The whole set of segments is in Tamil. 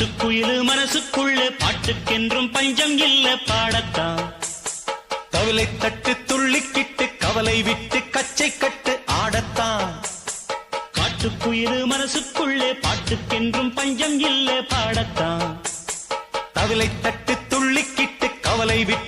மனசுக்குள்ள பாட்டுக்கென்றும் பஞ்சம் இல்ல பாடத்தான். கவலை தட்டு துள்ளிக்கிட்டு கவலை விட்டு கச்சை கட்டு ஆடத்தான். காட்டுக்குயிரு மனசுக்குள்ளே பாட்டுக்கென்றும் பஞ்சம் இல்ல பாடத்தான். தவிலை தட்டு துள்ளிக்கிட்டு கவலை விட்டு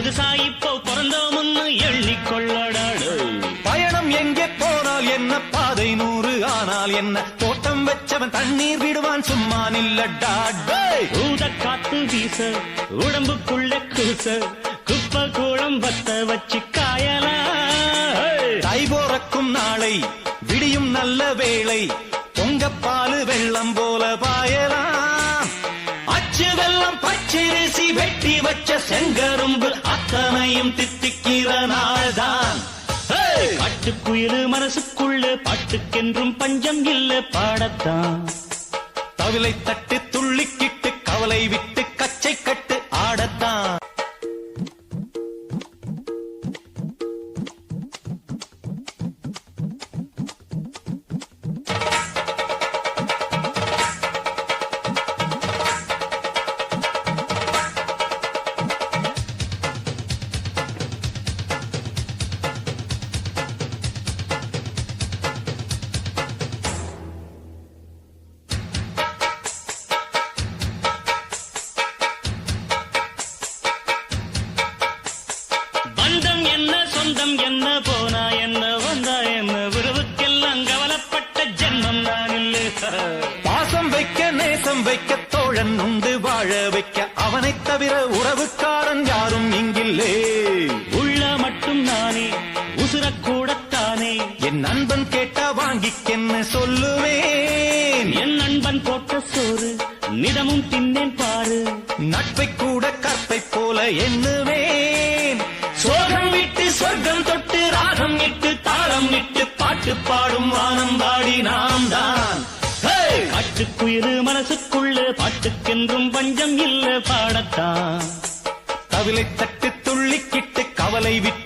புதுசா இப்போ பிறந்தோம்னு எண்ணிக்கொள்ளடாடு பயணம் எங்கே போனால் என்ன? பாதை நூறு ஆனால் என்ன? தோட்டம் வச்சவன் தண்ணீர் விடுவான் சும்மா நில்லடா. ஊத காத்து வீச உடம்புக்குள்ள கூச குப்ப கூளம் வத்த வச்சு காயலாம் தை போறக்கும் நாளை விடியும் நல்ல வேளை பொங்கப்பாலு வெள்ளம் போல பாயலாம். அச்சு வெள்ளம் பச்சரிசி வெட்டி வச்ச செங்கரும்பு அத்தனையும் தித்திக்கிற நாள்தான் ஹேய்! காட்டுக்குயிரு மனசுக்குள்ள பாட்டுக்கென்றும் பஞ்சம் இல்ல பாடத்தான் தவிலை தட்டு துள்ளிக்கிட்டு கவலை விட்டு நேசம் வைக்க தோழன் உண்டு வாழ வைக்க அவனைத் தவிர உறவுக்காரன் யாரும் இங்கில்லே. உள்ள மட்டும் நானே உசுரக்கூடத்தானே என் நண்பன் கேட்டா வாங்கிக்கென்னு சொல்லுவேன்? என் நண்பன் போட்ட சோறு நிதமும் தின்னேன் பாரு. நட்பை கூட கற்பை போல எண்ணுவேன். சோகம் விட்டு சொர்க்கம் தொட்டு ராகம் இட்டு தாளம் இட்டு பாட்டு பாடும் வானம் பாடி நாம் தான் ஹேய்! மனசுக்குள்ள பாட்டுக்கென்றும் பஞ்சம் இல்ல பாடத்தான் கவிலை தட்டு துள்ளிக்கிட்டு கவலை விட்டு